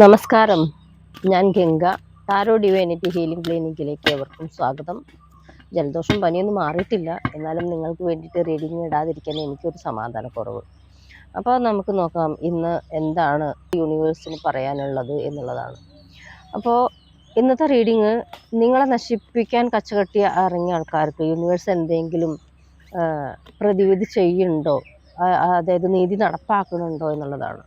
നമസ്കാരം. ഞാൻ Ganga. Tarot divinity healing ക്ലിനിക്കിലേക്ക് എവർക്കും സ്വാഗതം. ജലദോഷം പനിയൊന്നും മാറിയിട്ടില്ല. എന്നാലും നിങ്ങൾക്ക് വേണ്ടിയിട്ട് റീഡിങ് ഇടാതിരിക്കാൻ എനിക്കൊരു സമാധാനക്കുറവ്. അപ്പോൾ നമുക്ക് നോക്കാം ഇന്ന് എന്താണ് യൂണിവേഴ്സിന് പറയാനുള്ളത് എന്നുള്ളതാണ്. അപ്പോൾ ഇന്നത്തെ റീഡിങ് നിങ്ങളെ നശിപ്പിക്കാൻ കച്ചകെട്ടി ഇറങ്ങിയ ആൾക്കാർക്ക് യൂണിവേഴ്സ് എന്തെങ്കിലും പ്രതിവിധി ചെയ്യുന്നുണ്ടോ? അതായത് നീതി നടപ്പാക്കുന്നുണ്ടോ എന്നുള്ളതാണ്.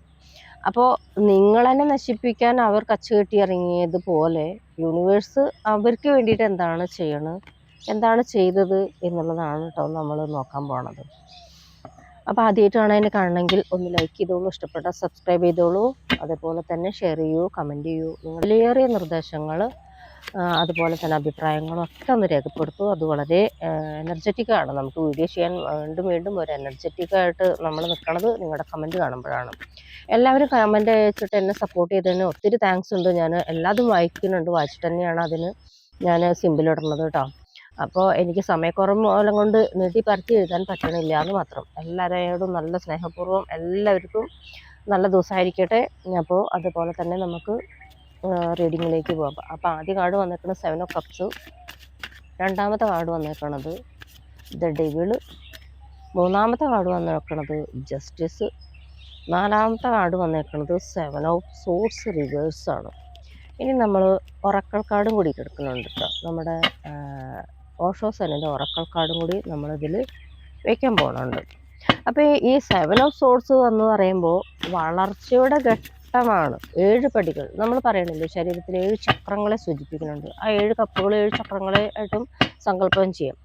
അപ്പോൾ നിങ്ങളെന്നെ നശിപ്പിക്കാൻ അവർ കച്ചുകെട്ടി ഇറങ്ങിയതുപോലെ യൂണിവേഴ്സ് അവർക്ക് വേണ്ടിയിട്ട് എന്താണ് ചെയ്യണത് എന്താണ് ചെയ്തത് എന്നുള്ളതാണ് കേട്ടോ നമ്മൾ നോക്കാൻ പോണത്. അപ്പോൾ ആദ്യമായിട്ടാണ് എന്നെ കാണണമെങ്കിൽ ഒന്ന് ലൈക്ക് ചെയ്തോളൂ ഇഷ്ടപ്പെട്ടാൽ സബ്സ്ക്രൈബ് ചെയ്തോളൂ. അതേപോലെ തന്നെ ഷെയർ ചെയ്യൂ കമന്റ് ചെയ്യൂ. നിങ്ങളേറിയ നിർദ്ദേശങ്ങൾ അതുപോലെ തന്നെ അഭിപ്രായങ്ങളും ഒക്കെ ഒന്ന് രേഖപ്പെടുത്തൂ. അത് വളരെ എനർജറ്റിക് ആണ്. നമുക്ക് വീഡിയോ ചെയ്യാൻ വീണ്ടും വീണ്ടും ഒരു എനർജറ്റിക് ആയിട്ട് നമ്മൾ നിൽക്കുന്നത് നിങ്ങളുടെ കമന്റ് കാണുമ്പോഴാണ്. എല്ലാവരും കമന്റ് അയച്ചിട്ട് എന്നെ സപ്പോർട്ട് ചെയ്തതിന് ഒത്തിരി താങ്ക്സ് ഉണ്ട്. ഞാൻ എല്ലാതും വായിക്കുന്നുണ്ട്. വായിച്ചിട്ട് തന്നെയാണ് അതിന് ഞാൻ സിമ്പിളിടുന്നത് കേട്ടോ. അപ്പോൾ എനിക്ക് സമയക്കുറവ് മൂലം കൊണ്ട് നീട്ടി പരത്തി എഴുതാൻ പറ്റണില്ല എന്ന് മാത്രം. എല്ലാവരോടും നല്ല സ്നേഹപൂർവം എല്ലാവർക്കും നല്ല ദിവസമായിരിക്കട്ടെ. അപ്പോൾ അതുപോലെ തന്നെ നമുക്ക് റീഡിങ്ങിലേക്ക് പോകാം അപ്പോൾ ആദ്യ കാർഡ് വന്നേക്കുന്നത് സെവൻ ഓഫ് കപ്സ് രണ്ടാമത്തെ കാർഡ് വന്നേക്കണത് ദ ഡെവിൾ മൂന്നാമത്തെ കാർഡ് വന്നേക്കണത് ജസ്റ്റിസ് നാലാമത്തെ കാർഡ് വന്നേക്കുന്നത് സെവൻ ഓഫ് സോഴ്സ് ആണ്. ഇനി നമ്മൾ ഒറക്കൽ കാർഡും കൂടി എടുക്കുന്നുണ്ട് കേട്ടോ നമ്മുടെ ഓഷോ സെനിന്റെ ഉറക്കൽ കാർഡും കൂടി നമ്മളിതിൽ വയ്ക്കാൻ പോകുന്നുണ്ട് അപ്പോൾ ഈ സെവൻ ഓഫ് സോഴ്സ് എന്ന് പറയുമ്പോൾ വളർച്ചയുടെ ഘട്ടമാണ് ഏഴ് പടികൾ. നമ്മൾ പറയണില്ലേ ശരീരത്തിൽ ഏഴ് ചക്രങ്ങളെ സൂചിപ്പിക്കുന്നുണ്ട്. ആ ഏഴ് കപ്പുകൾ ഏഴ് ചക്രങ്ങളെ ആയിട്ടും സങ്കല്പം ചെയ്യാം.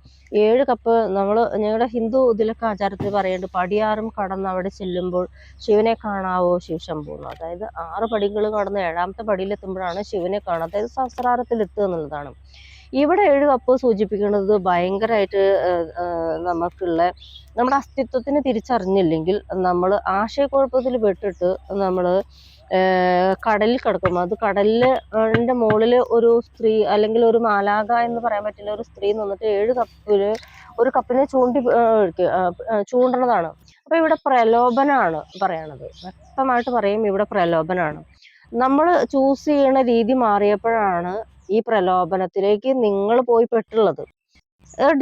ഏഴ് കപ്പ് നമ്മൾ ഞങ്ങളുടെ ഹിന്ദു ഇതിലൊക്കെ ആചാരത്തിൽ പറയുന്നുണ്ട് പടിയാറും കടന്ന് അവിടെ ചെല്ലുമ്പോൾ ശിവനെ കാണാവോ? ശിവശംഭു അതായത് ആറ് പടികൾ കടന്ന് ഏഴാമത്തെ പടിയിലെത്തുമ്പോഴാണ് ശിവനെ കാണുക. അതായത് സഹസ്രാരത്തിൽ എത്തുക എന്നുള്ളതാണ്. ഇവിടെ ഏഴ് കപ്പ് സൂചിപ്പിക്കുന്നത് ഭയങ്കരമായിട്ട് നമുക്കുള്ള നമ്മുടെ അസ്തിത്വത്തിന് തിരിച്ചറിഞ്ഞില്ലെങ്കിൽ നമ്മൾ ആശയക്കുഴപ്പത്തിൽ പെട്ടിട്ട് നമ്മൾ കടലിൽ കിടക്കും. അത് കടലിന്റെ മുകളിൽ ഒരു സ്ത്രീ അല്ലെങ്കിൽ ഒരു മാലാക എന്ന് പറയാൻ പറ്റില്ല. ഒരു സ്ത്രീ നിന്നിട്ട് ഏഴ് കപ്പിൽ ഒരു കപ്പിനെ ചൂണ്ടി ചൂണ്ടണതാണ്. അപ്പോൾ ഇവിടെ പ്രലോഭനമാണ് പറയണത്. വ്യക്തമായിട്ട് പറയും ഇവിടെ പ്രലോഭനമാണ് നമ്മൾ ചൂസ് ചെയ്യണ രീതി മാറിയപ്പോഴാണ് ഈ പ്രലോഭനത്തിലേക്ക് നിങ്ങൾ പോയി പെട്ടുള്ളത്.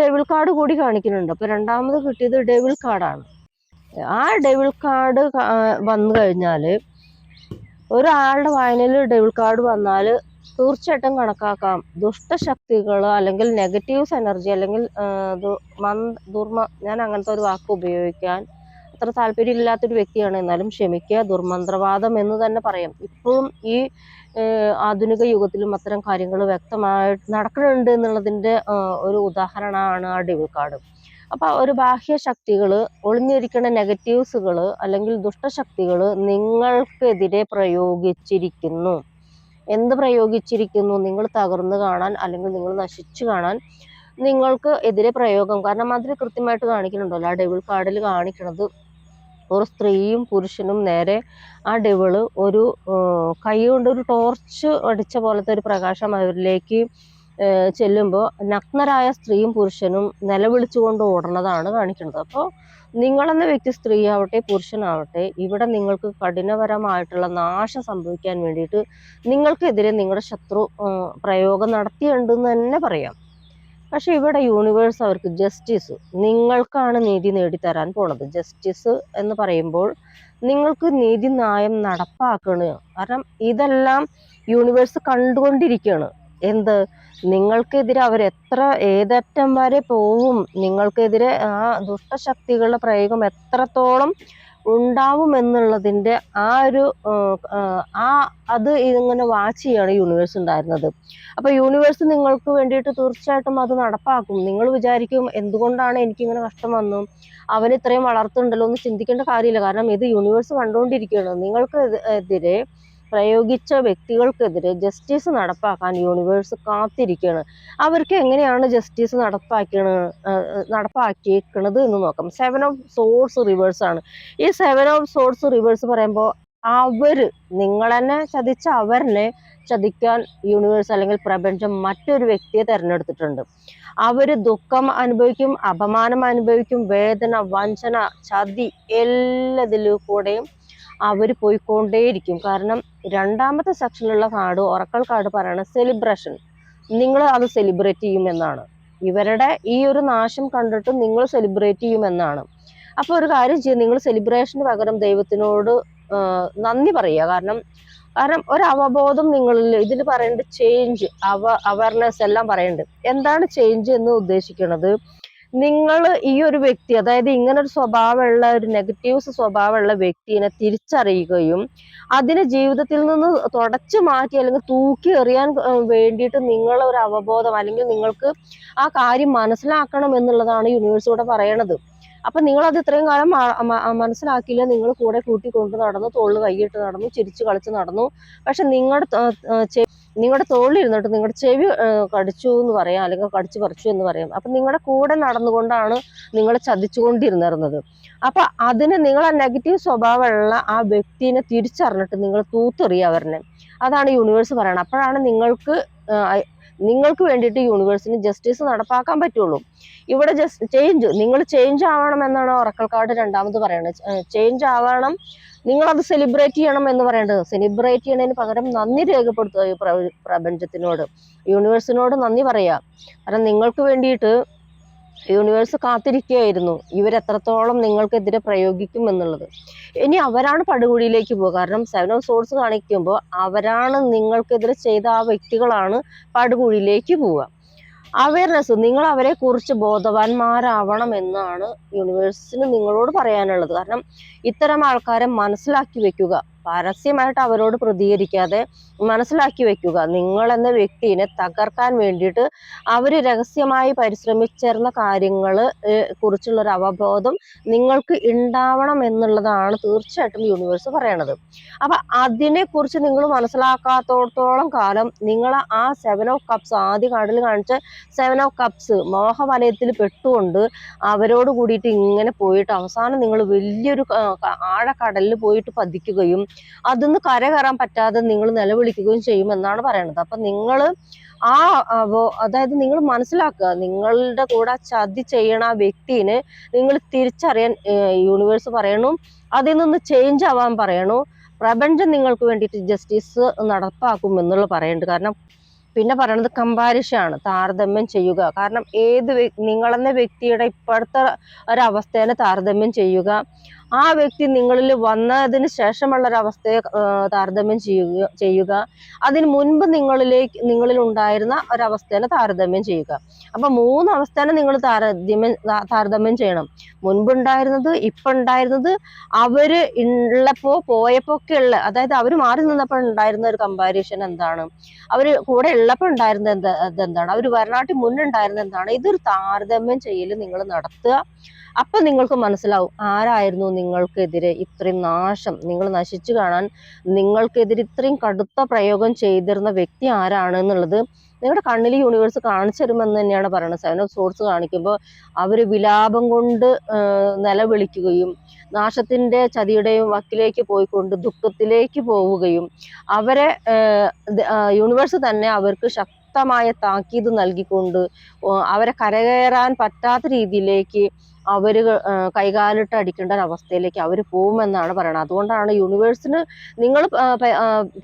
ഡെവിൾ കാർഡ് കൂടി കാണിക്കുന്നുണ്ട്. അപ്പോൾ രണ്ടാമത് കിട്ടിയത് ഡെവിൾ കാർഡാണ്. ആ ഡെവിൾ കാർഡ് വന്നു കഴിഞ്ഞാൽ ഒരാളുടെ വായനയിൽ ഡെബിൾ കാർഡ് വന്നാൽ തീർച്ചയായിട്ടും കണക്കാക്കാം. ദുഷ്ടശക്തികൾ അല്ലെങ്കിൽ നെഗറ്റീവ്സ് എനർജി അല്ലെങ്കിൽ ദുർമ ഞാൻ അങ്ങനത്തെ ഒരു വാക്ക് ഉപയോഗിക്കാൻ അത്ര താല്പര്യമില്ലാത്തൊരു വ്യക്തിയാണ്. എന്നാലും ക്ഷമിക്കുക ദുർമന്ത്രവാദം എന്ന് തന്നെ പറയാം. ഇപ്പോഴും ഈ ആധുനിക യുഗത്തിലും അത്തരം കാര്യങ്ങൾ വ്യക്തമായിട്ട് നടക്കുന്നുണ്ട് എന്നുള്ളതിന്റെ ഒരു ഉദാഹരണമാണ് ആ ഡെബിൾ കാർഡ്. അപ്പോൾ ഒരു ബാഹ്യ ശക്തികൾ ഒളിഞ്ഞിരിക്കുന്ന നെഗറ്റീവ്സുകൾ അല്ലെങ്കിൽ ദുഷ്ടശക്തികൾ നിങ്ങൾക്കെതിരെ പ്രയോഗിച്ചിരിക്കുന്നു. എന്ത് പ്രയോഗിച്ചിരിക്കുന്നു? നിങ്ങൾ തകർന്നു കാണാൻ അല്ലെങ്കിൽ നിങ്ങൾ നശിച്ചു കാണാൻ നിങ്ങൾക്ക് എതിരെ പ്രയോഗം. കാരണം അതിൽ കൃത്യമായിട്ട് കാണിക്കുന്നുണ്ടല്ലോ. ആ ഡെവിൾ കാർഡിൽ കാണിക്കണത് ഒരു സ്ത്രീയും പുരുഷനും നേരെ ആ ഡെവിൾ ഒരു കൈ കൊണ്ട് ഒരു ടോർച്ച് അടിച്ച പോലത്തെ ഒരു പ്രകാശം അവരിലേക്ക് ചെല്ലുമ്പോൾ നഗ്നരായ സ്ത്രീയും പുരുഷനും നിലവിളിച്ചുകൊണ്ട് ഓടുന്നതാണ് കാണിക്കുന്നത്. അപ്പോൾ നിങ്ങളെന്ന വ്യക്തി സ്ത്രീ ആവട്ടെ പുരുഷനാവട്ടെ ഇവിടെ നിങ്ങൾക്ക് കഠിനപരമായിട്ടുള്ള നാശം സംഭവിക്കാൻ വേണ്ടിയിട്ട് നിങ്ങൾക്കെതിരെ നിങ്ങളുടെ ശത്രു പ്രയോഗം പ്രയോഗം നടത്തിയിട്ടുണ്ടെന്ന് തന്നെ പറയാം. പക്ഷെ ഇവിടെ യൂണിവേഴ്സ് അവർക്ക് ജസ്റ്റിസ് നിങ്ങൾക്കാണ് നീതി നേടിത്തരാൻ പോണത്. ജസ്റ്റിസ് എന്ന് പറയുമ്പോൾ നിങ്ങൾക്ക് നീതി ന്യായം നടപ്പാക്കണ്. കാരണം ഇതെല്ലാം യൂണിവേഴ്സ് കണ്ടുകൊണ്ടിരിക്കുകയാണ് എന്ത്? നിങ്ങൾക്കെതിരെ അവർ എത്ര ഏതറ്റം വരെ പോവും നിങ്ങൾക്കെതിരെ ആ ദുഷ്ടശക്തികളുടെ പ്രയോഗം എത്രത്തോളം ഉണ്ടാവും എന്നുള്ളതിന്റെ ആ ഒരു ആ അത് ഇങ്ങനെ വാച്ച് ചെയ്യാണ് യൂണിവേഴ്സ് ഉണ്ടായിരുന്നത്. അപ്പോൾ യൂണിവേഴ്സ് നിങ്ങൾക്ക് വേണ്ടിയിട്ട് തീർച്ചയായിട്ടും അത് നടപ്പാക്കും. നിങ്ങൾ വിചാരിക്കും എന്തുകൊണ്ടാണ് എനിക്കിങ്ങനെ കഷ്ടം വന്നു? അവൻ ഇത്രയും വളർത്തുന്നുണ്ടല്ലോ എന്ന് ചിന്തിക്കേണ്ട കാര്യമില്ല. കാരണം ഇത് യൂണിവേഴ്സ് കണ്ടുകൊണ്ടിരിക്കുകയാണ്. നിങ്ങൾക്ക് എതിരെ പ്രയോഗിച്ച വ്യക്തികൾക്കെതിരെ ജസ്റ്റിസ് നടപ്പാക്കാൻ യൂണിവേഴ്സ് കാത്തിരിക്കുകയാണ് അവർക്ക് എങ്ങനെയാണ് ജസ്റ്റിസ് നടപ്പാക്കണ നടപ്പാക്കിയേക്കണത് എന്ന് നോക്കാം. സെവൻ ഓഫ് സോഴ്സ് റിവേഴ്സ് ആണ്. ഈ സെവൻ ഓഫ് സോഴ്സ് റിവേഴ്സ് പറയുമ്പോൾ അവർ നിങ്ങളെന്നെ ചതിച്ച അവരിനെ ചതിക്കാൻ യൂണിവേഴ്സ് അല്ലെങ്കിൽ പ്രപഞ്ചം മറ്റൊരു വ്യക്തിയെ തിരഞ്ഞെടുത്തിട്ടുണ്ട്. അവർ ദുഃഖം അനുഭവിക്കും അപമാനം അനുഭവിക്കും വേദന വഞ്ചന ചതി എല്ലാതിലും കൂടെയും അവർ പോയിക്കൊണ്ടേയിരിക്കും. കാരണം രണ്ടാമത്തെ സെക്ഷനിലുള്ള കാർഡ് ഒറക്കൽ കാർഡ് പറയണ സെലിബ്രേഷൻ നിങ്ങൾ അത് സെലിബ്രേറ്റ് ചെയ്യുമെന്നാണ് ഇവരുടെ ഈ ഒരു നാശം കണ്ടിട്ട് നിങ്ങൾ സെലിബ്രേറ്റ് ചെയ്യുമെന്നാണ് അപ്പോൾ ഒരു കാര്യം ചെയ്യും നിങ്ങൾ സെലിബ്രേഷന് പകരം ദൈവത്തിനോട് നന്ദി പറയുക. കാരണം കാരണം ഒരു അവബോധം നിങ്ങളിൽ ഇതിൽ പറയേണ്ട ചേഞ്ച് അവ അവയർനെസ് എല്ലാം പറയുന്നുണ്ട് എന്താണ് ചേഞ്ച് എന്ന് ഉദ്ദേശിക്കുന്നത് നിങ്ങൾ ഈ ഒരു വ്യക്തി അതായത് ഇങ്ങനെ ഒരു സ്വഭാവമുള്ള ഒരു നെഗറ്റീവ്സ് സ്വഭാവമുള്ള വ്യക്തിനെ തിരിച്ചറിയുകയും അതിനെ ജീവിതത്തിൽ നിന്ന് തുടച്ചു മാറ്റി അല്ലെങ്കിൽ തൂക്കി എറിയാൻ വേണ്ടിയിട്ട് നിങ്ങൾ ഒരു അവബോധം അല്ലെങ്കിൽ നിങ്ങൾക്ക് ആ കാര്യം മനസ്സിലാക്കണം എന്നുള്ളതാണ് യൂണിവേഴ്സ് ഇവിടെ പറയണത്. അപ്പൊ നിങ്ങൾ അത് ഇത്രയും കാലം മനസ്സിലാക്കിയില്ല. നിങ്ങൾ കൂടെ കൂട്ടി കൂട്ടിക്കൊണ്ട് നടന്നു തോളിൽ കൈയിട്ട് നടന്നു ചിരിച്ചു കളിച്ച് നടന്നു. പക്ഷെ നിങ്ങളുടെ നിങ്ങളുടെ തോളിൽ ഇരുന്നിട്ട് നിങ്ങളുടെ ചെവി കടിച്ചു എന്ന് പറയാം അല്ലെങ്കിൽ കടിച്ചു പറിച്ചു എന്ന് പറയാം. അപ്പം നിങ്ങളുടെ കൂടെ നടന്നുകൊണ്ടാണ് നിങ്ങൾ ചതിച്ചുകൊണ്ടിരുന്നിരുന്നത് അപ്പം അതിന് നിങ്ങൾ ആ നെഗറ്റീവ് സ്വഭാവമുള്ള ആ വ്യക്തിനെ തിരിച്ചറിഞ്ഞിട്ട് നിങ്ങൾ തൂത്തെറിയുക അവരനെ. അതാണ് യൂണിവേഴ്സ് പറയുന്നത് അപ്പോഴാണ് നിങ്ങൾക്ക് നിങ്ങൾക്ക് വേണ്ടിയിട്ട് യൂണിവേഴ്സിന് ജസ്റ്റിസ് നടപ്പാക്കാൻ പറ്റുള്ളൂ. ഇവിടെ ജസ്റ്റ് ചേഞ്ച് നിങ്ങൾ ചേഞ്ച് ആവണം എന്നാണ് ഒറക്കൽ കാർഡ് രണ്ടാമത് പറയുന്നത് ചേഞ്ച് ആവണം നിങ്ങൾ അത് സെലിബ്രേറ്റ് ചെയ്യണം എന്ന് പറയേണ്ടത്. സെലിബ്രേറ്റ് ചെയ്യണതിന് പകരം നന്ദി രേഖപ്പെടുത്തുക ഈ പ്ര- പ്രപഞ്ചത്തിനോട്. യൂണിവേഴ്സിനോട് നന്ദി പറയുക. കാരണം നിങ്ങൾക്ക് വേണ്ടിയിട്ട് യൂണിവേഴ്സ് കാത്തിരിക്കുകയായിരുന്നു. ഇവരെത്രത്തോളം നിങ്ങൾക്കെതിരെ പ്രയോഗിക്കും എന്നുള്ളത്. ഇനി അവരാണ് പടുകുഴിയിലേക്ക് പോകുക കാരണം സെവൻ ഓഫ് സോഴ്സ് കാണിക്കുമ്പോൾ അവരാണ് നിങ്ങൾക്കെതിരെ ചെയ്ത ആ വ്യക്തികളാണ് പടുകുഴിയിലേക്ക് പോവുക. അവയർനെസ് നിങ്ങൾ അവരെ കുറിച്ച് ബോധവാന്മാരാവണം എന്നാണ് യൂണിവേഴ്സിന് നിങ്ങളോട് പറയാനുള്ളത്. കാരണം ഇത്തരം ആൾക്കാരെ മനസ്സിലാക്കി വെക്കുക. പരസ്യമായിട്ട് അവരോട് പ്രതികരിക്കാതെ മനസ്സിലാക്കി വെക്കുക. നിങ്ങൾ എന്ന വ്യക്തിനെ തകർക്കാൻ വേണ്ടിയിട്ട് അവർ രഹസ്യമായി പരിശ്രമിച്ചേർന്ന കാര്യങ്ങൾ കുറിച്ചുള്ള ഒരു അവബോധം നിങ്ങൾക്ക് ഉണ്ടാവണം എന്നുള്ളതാണ് തീർച്ചയായിട്ടും യൂണിവേഴ്സ് പറയണത്. അപ്പൊ അതിനെക്കുറിച്ച് നിങ്ങൾ മനസ്സിലാക്കാത്തോടത്തോളം കാലം നിങ്ങൾ ആ സെവൻ ഓഫ് കപ്സ് ആദ്യ കാർഡിൽ കാണിച്ച സെവൻ ഓഫ് കപ്സ് മോഹവലയത്തിൽ പെട്ടുകൊണ്ട് അവരോട് കൂടിയിട്ട് ഇങ്ങനെ പോയിട്ട് അവസാനം നിങ്ങൾ വലിയൊരു ആഴക്കടലിൽ പോയിട്ട് പതിക്കുകയും അതിന്ന് കര കയറാൻ പറ്റാതെ നിങ്ങൾ നിലവിളിക്കുകയും ചെയ്യുമെന്നാണ് പറയുന്നത് അപ്പൊ നിങ്ങൾ ആ അതായത് നിങ്ങൾ മനസ്സിലാക്കുക നിങ്ങളുടെ കൂടെ ചതി ചെയ്യണ ആ വ്യക്തിനെ നിങ്ങൾ തിരിച്ചറിയാൻ യൂണിവേഴ്സ് പറയണു അതിൽ നിന്ന് ചേഞ്ച് ആവാൻ പറയണു പ്രപഞ്ചം നിങ്ങൾക്ക് വേണ്ടിയിട്ട് ജസ്റ്റിസ് നടപ്പാക്കും എന്നുള്ള പറയുന്നുണ്ട് കാരണം പിന്നെ പറയണത് കമ്പാരിഷനാണ് താരതമ്യം ചെയ്യുക. കാരണം ഏത് നിങ്ങളെന്ന വ്യക്തിയുടെ ഇപ്പോഴത്തെ ഒരവസ്ഥേനെ താരതമ്യം ചെയ്യുക. ആ വ്യക്തി നിങ്ങളിൽ വന്നതിന് ശേഷമുള്ള ഒരു അവസ്ഥയെ താരതമ്യം ചെയ്യുക ചെയ്യുക. അതിന് മുൻപ് നിങ്ങളിലേക്ക് നിങ്ങളിൽ ഉണ്ടായിരുന്ന ഒരവസ്ഥേനെ താരതമ്യം ചെയ്യുക. അപ്പൊ മൂന്ന് അവസ്ഥേനെ നിങ്ങൾ താരതമ്യം താരതമ്യം ചെയ്യണം. മുൻപുണ്ടായിരുന്നത് ഇപ്പൊ ഉണ്ടായിരുന്നത് അവർ ഉള്ളപ്പോ പോയപ്പോ ഒക്കെ ഉള്ള അതായത് അവർ മാറി നിന്നപ്പോൾ ഉണ്ടായിരുന്ന ഒരു കമ്പാരിഷൻ എന്താണ്? അവർ കൂടെ ഉള്ളപ്പോ ഉണ്ടായിരുന്ന എന്താ എന്താണ് അവർ വയനാട്ടിൽ മുന്നുണ്ടായിരുന്ന എന്താണ്? ഇതൊരു താരതമ്യം ചെയ്യൽ നിങ്ങൾ നടത്തുക. അപ്പൊ നിങ്ങൾക്ക് മനസ്സിലാവും ആരായിരുന്നു നിങ്ങൾക്കെതിരെ ഇത്രയും നാശം. നിങ്ങൾ നശിച്ചു കാണാൻ നിങ്ങൾക്കെതിരെ ഇത്രയും കടുത്ത പ്രയോഗം ചെയ്തിരുന്ന വ്യക്തി ആരാണ് എന്നുള്ളത് നിങ്ങളുടെ കണ്ണിൽ യൂണിവേഴ്സ് കാണിച്ചു തരുമെന്ന് തന്നെയാണ് പറയുന്നത്. സെവൻ ഓഫ് സോഴ്സ് കാണിക്കുമ്പോൾ അവർ വിലാപം കൊണ്ട് നിലവിളിക്കുകയും നാശത്തിന്റെ ചതിയുടെയും വക്കിലേക്ക് പോയിക്കൊണ്ട് ദുഃഖത്തിലേക്ക് പോവുകയും അവരെ യൂണിവേഴ്സ് തന്നെ അവർക്ക് ശക്തമായ താക്കീത് നൽകിക്കൊണ്ട് അവരെ കരകയറാൻ പറ്റാത്ത രീതിയിലേക്ക് അവർ ആ, കൈകാലിട്ട് അടിക്കേണ്ട അവസ്ഥയിലേക്ക് അവർ പോകുമെന്നാണ് പറയുന്നത് അതുകൊണ്ടാണ് യൂണിവേഴ്സിന് നിങ്ങൾ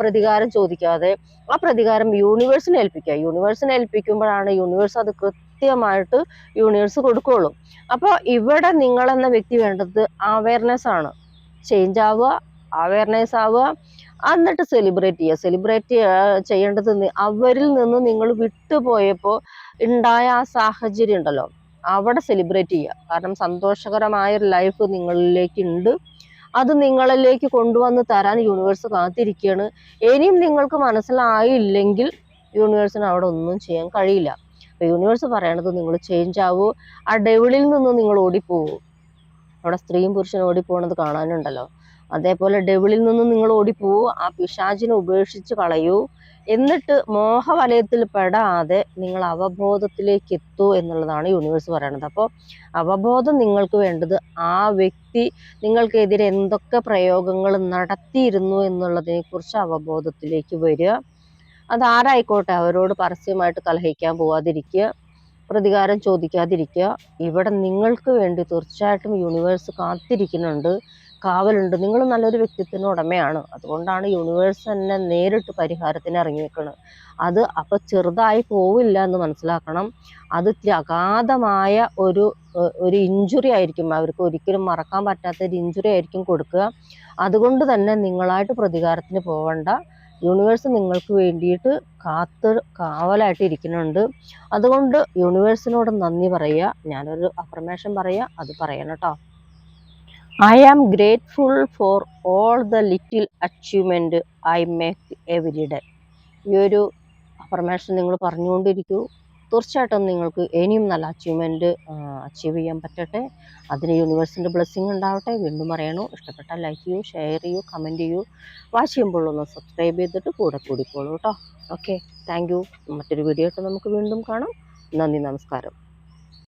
പ്രതികാരം ചോദിക്കാതെ ആ പ്രതികാരം യൂണിവേഴ്സിനെ ഏൽപ്പിക്കുക. യൂണിവേഴ്സിനെ ഏൽപ്പിക്കുമ്പോഴാണ് യൂണിവേഴ്സ് അത് കൃത്യമായിട്ട് യൂണിവേഴ്സ് കൊടുക്കുകയുള്ളൂ അപ്പോൾ ഇവിടെ നിങ്ങൾ എന്ന വ്യക്തി വേണ്ടത് അവയർനെസ് ആണ്. ചേഞ്ച് ആവുക അവയർനെസ് ആവുക എന്നിട്ട് സെലിബ്രേറ്റ് ചെയ്യുക. സെലിബ്രേറ്റ് ചെയ്യേണ്ടത് അവരിൽ നിന്ന് നിങ്ങൾ വിട്ടുപോയപ്പോൾ ഉണ്ടായ ആ സാഹചര്യം ഉണ്ടല്ലോ. അവിടെ സെലിബ്രേറ്റ് ചെയ്യുക. കാരണം സന്തോഷകരമായ ഒരു ലൈഫ് നിങ്ങളിലേക്ക് ഉണ്ട് അത് നിങ്ങളിലേക്ക് കൊണ്ടുവന്ന് തരാൻ യൂണിവേഴ്സ് കാത്തിരിക്കുകയാണ്. ഇനിയും നിങ്ങൾക്ക് മനസ്സിലായില്ലെങ്കിൽ യൂണിവേഴ്സിന് അവിടെ ഒന്നും ചെയ്യാൻ കഴിയില്ല. അപ്പൊ യൂണിവേഴ്സ് പറയണത് നിങ്ങൾ ചേഞ്ച് ആവൂ. ആ ഡെവിളിൽ നിന്ന് നിങ്ങൾ ഓടിപ്പോവോ. അവിടെ സ്ത്രീയും പുരുഷനും ഓടിപ്പോണത് കാണാനുണ്ടല്ലോ. അതേപോലെ ഡെവിളിൽ നിന്ന് നിങ്ങൾ ഓടിപ്പോവൂ ആ പിശാചിനെ ഉപേക്ഷിച്ച് കളയൂ. എന്നിട്ട് മോഹവലയത്തിൽ പെടാതെ നിങ്ങൾ അവബോധത്തിലേക്ക് എത്തൂ എന്നുള്ളതാണ് യൂണിവേഴ്സ് പറയുന്നത് അപ്പോൾ അവബോധം നിങ്ങൾക്ക് വേണ്ടത് ആ വ്യക്തി നിങ്ങൾക്കെതിരെ എന്തൊക്കെ പ്രയോഗങ്ങൾ നടത്തിയിരുന്നു എന്നുള്ളതിനെ കുറിച്ച് അവബോധത്തിലേക്ക് വരിക. അതാരായിക്കോട്ടെ അവരോട് പരസ്യമായിട്ട് കലഹിക്കാൻ പോവാതിരിക്കുക പ്രതികാരം ചോദിക്കാതിരിക്കുക. ഇവിടെ നിങ്ങൾക്ക് വേണ്ടി തീർച്ചയായിട്ടും യൂണിവേഴ്സ് കാത്തിരിക്കുന്നുണ്ട്. കാവലുണ്ട്. നിങ്ങൾ നല്ലൊരു വ്യക്തിത്വത്തിന് ഉടമയാണ്. അതുകൊണ്ടാണ് യൂണിവേഴ്സ് തന്നെ നേരിട്ട് പരിഹാരത്തിന് ഇറങ്ങിയേക്കുന്നത് അത് അപ്പോൾ ചെറുതായി പോവില്ല എന്ന് മനസ്സിലാക്കണം. അത് അഗാധമായ ഒരു ഒരു ഇഞ്ചുറി ആയിരിക്കും. അവർക്ക് ഒരിക്കലും മറക്കാൻ പറ്റാത്ത ഒരു ഇഞ്ചുറി ആയിരിക്കും കൊടുക്കുക. അതുകൊണ്ട് തന്നെ നിങ്ങളായിട്ട് പ്രതികാരത്തിന് പോവണ്ട. യൂണിവേഴ്സ് നിങ്ങൾക്ക് വേണ്ടിയിട്ട് കാത്ത് കാവലായിട്ട് ഇരിക്കുന്നുണ്ട്. അതുകൊണ്ട് യൂണിവേഴ്സിനോട് നന്ദി പറയുക. ഞാനൊരു അഫർമേഷൻ പറയുക. അത് പറയണം കേട്ടോ. I am grateful for all the little achievement I make every day ഈ ഒരു അഫർമേഷൻ നിങ്ങൾ പറഞ്ഞുകൊണ്ടിരിക്കൂ. തീർച്ചയായിട്ടും നിങ്ങൾക്ക് ഇനിയും നല്ല അച്ചീവ്മെന്റ് അച്ചീവ് ചെയ്യാൻ പറ്റട്ടെ. അതിന് യൂണിവേഴ്സിന്റെ ബ്ലെസ്സിങ് ഉണ്ടാവട്ടെ. വീണ്ടും പറയണു. ഇഷ്ടപ്പെട്ടാൽ ലൈക്ക് ചെയ്യൂ ഷെയർ ചെയ്യൂ കമന്റ് ചെയ്യൂ. വാച്ച് ചെയ്യുമ്പോഴൊന്ന് സബ്സ്ക്രൈബ് ചെയ്തിട്ട് കൂടെ കൂടിക്കോളൂ കേട്ടോ ഓക്കെ താങ്ക് യു മറ്റൊരു വീഡിയോ ആയിട്ട് നമുക്ക് വീണ്ടും കാണാം. നന്ദി നമസ്കാരം.